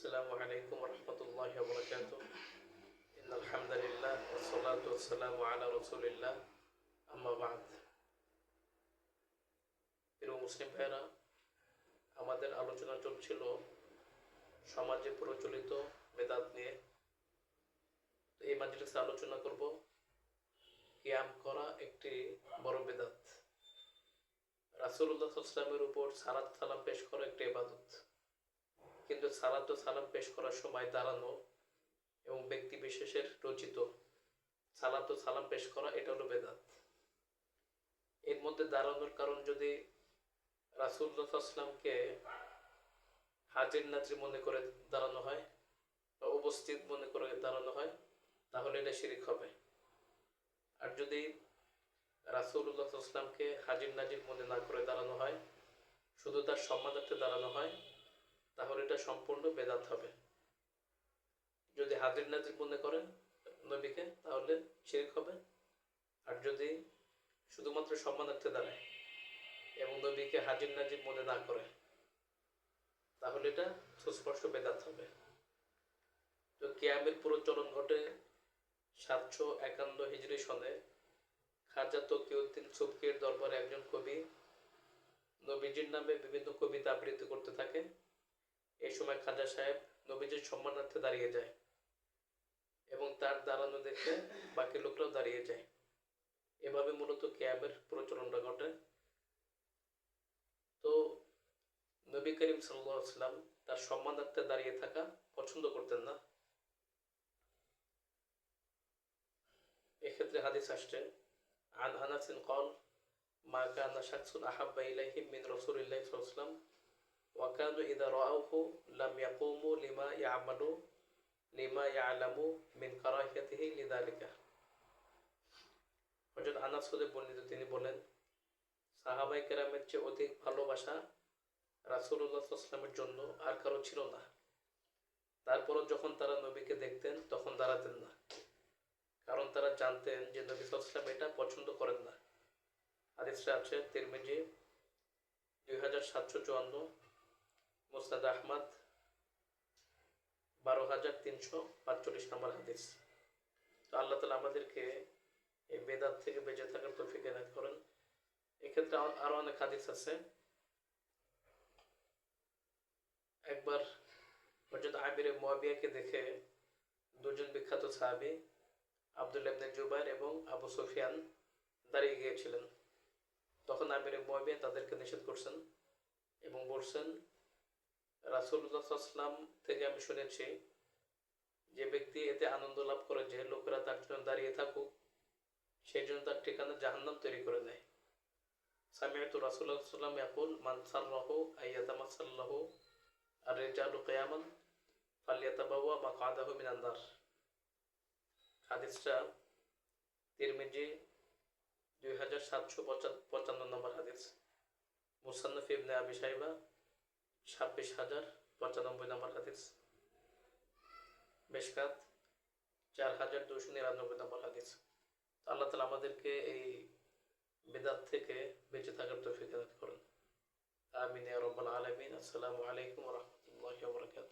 السلام عليكم ورحمة الله وبركاته إن الحمد لله والصلاة والسلام على رسول الله أما بعد প্রিয় মুসলিম ভাইরা আমাদের আলোচনা চলছিল সমাজে প্রচলিত বেদাত নিয়ে তো এই মাজলিসে আলোচনা করব কিয়াম করা একটি বড় বেদাত রাসূলুল্লাহ সাল্লামের উপর সালাত সালাম পেশ করা একটি ইবাদত কিন্তু সালাত ও সালাম পেশ করার সময় দাঁড়ানো এবং ব্যক্তি বিশেষের রচিত সালাত ও সালাম পেশ করা, এটা হলো বেদাত। এর মধ্যে দাঁড়ানোর কারণ যদি রাসুল্লাহামকে হাজির নাজির মনে করে দাঁড়ানো হয় বা উপস্থিত মনে করে দাঁড়ানো হয়, তাহলে এটা শিরিক হবে। আর যদি রাসুল্লাহামকে হাজির নাজির মনে না করে দাঁড়ানো হয়, শুধু তার সম্মানার্থে দাঁড়ানো হয় তাহলে এটা সম্পূর্ণ বেদাত হবে। যদি হাজির নাজির মনে করেন নবীকে, তাহলে শিরিক হবে। আর যদি শুধুমাত্র সম্মানার্থে দাঁড়ায় এবং নবীকে হাজির নাজির মনে না করে, তাহলে এটা সুস্পষ্ট বেদাত হবে। তো কিয়ামের প্রচলন ঘটে সাতশো একান্ন হিজরি সনে খাজা তকিউদ্দিন সুবকির দরবারে একজন কবি নবীজির নামে বিভিন্ন কবিতা আবৃত্তি করতে থাকে। এই সময় খাজা সাহেব নবীজির সম্মানার্থে দাঁড়িয়ে যায় এবং তার দাঁড়ানো দেখে বাকি লোকরাও দাঁড়িয়ে যায়। এভাবে মূলত ক্যাবের প্রচলনটা ঘটে। তো নবী করিম সাল্লাম তার সম্মানার্থে দাঁড়িয়ে থাকা পছন্দ করতেন না। এক্ষেত্রে হাদিস আসছে, আন আনাসিন কল মা ইলাইহিম মিন রাসূলিল্লাহি সাল্লাল্লাহু আলাইহি ওয়াসাল্লাম ওয়াকানু ইদা রাউহু লাম ইয়াকুমু লিমা ইয়ামালু লিমা ইয়ালামু মিন কারাহিয়াতিহি লিদালিকা হযরত আনাস হতে বর্ণিত তিনি বলেন সাহাবাই কেরামের চেয়ে অধিক ভালোবাসা রাসূলুল্লাহ জন্য আর কারও ছিল না। তারপরও যখন তারা নবীকে দেখতেন, তখন দাঁড়াতেন না। কারণ তারা জানতেন যে নবী সাল্লাম এটা পছন্দ করেন না। হাদিসটা আছে তিরমিজি দুই হাজার সাতশো চুয়ান্ন মুস্তাদ আহমদ, বারো হাজার তিনশো পাঁচচল্লিশ নম্বর হাদিস। তো আল্লাহ তালা আমাদেরকে এই বেদাত থেকে বেঁচে থাকার করেন। এক্ষেত্রে আরও অনেক হাদিস আছে। একবার হজরত আবির মোয়াবিয়াকে দেখে দুজন বিখ্যাত সাহাবি আবদুল্লাহ ইবনে জুবাইর এবং আবু সুফিয়ান দাঁড়িয়ে গিয়েছিলেন। তখন আমির মোয়াবিয়া তাদেরকে নিষেধ করছেন এবং বলছেন রাসুল্লাহাম থেকে আমি শুনেছি যে ব্যক্তি এতে আনন্দ লাভ করে যে লোকেরা তার জন্য দাঁড়িয়ে থাকুক, সেই জন্য তার ঠিকানা জাহান্নাম তৈরি করে দেয়। সামিয়াতু রাসুল্লাহ সাল্লাম ইয়াকুল, মান সাল্লাহু আইয়াতামাসাল্লাহু আর রেজালু কিয়ামান ফালিয়াতাবাওয়া মাকাদাহু মিনান নার হাদিসটা তিরমিজি দুই হাজার সাতশো পঁচান্ন নম্বর হাদিস। মুসান্নফ ইবনে আবি সাইবা ছাব্বিশ হাজার পঁচানব্বই নম্বর হাদিস। বেশকাত চার হাজার দুশো নিরানব্বই নম্বর হাদিস। আল্লাহ তালা আমাদেরকে এই বেদাত থেকে বেঁচে থাকার তৌফিক করুন। আমিন রব্বাল আলমিন। আসসালামু আলাইকুম রহমতুল্লাহ বরকাত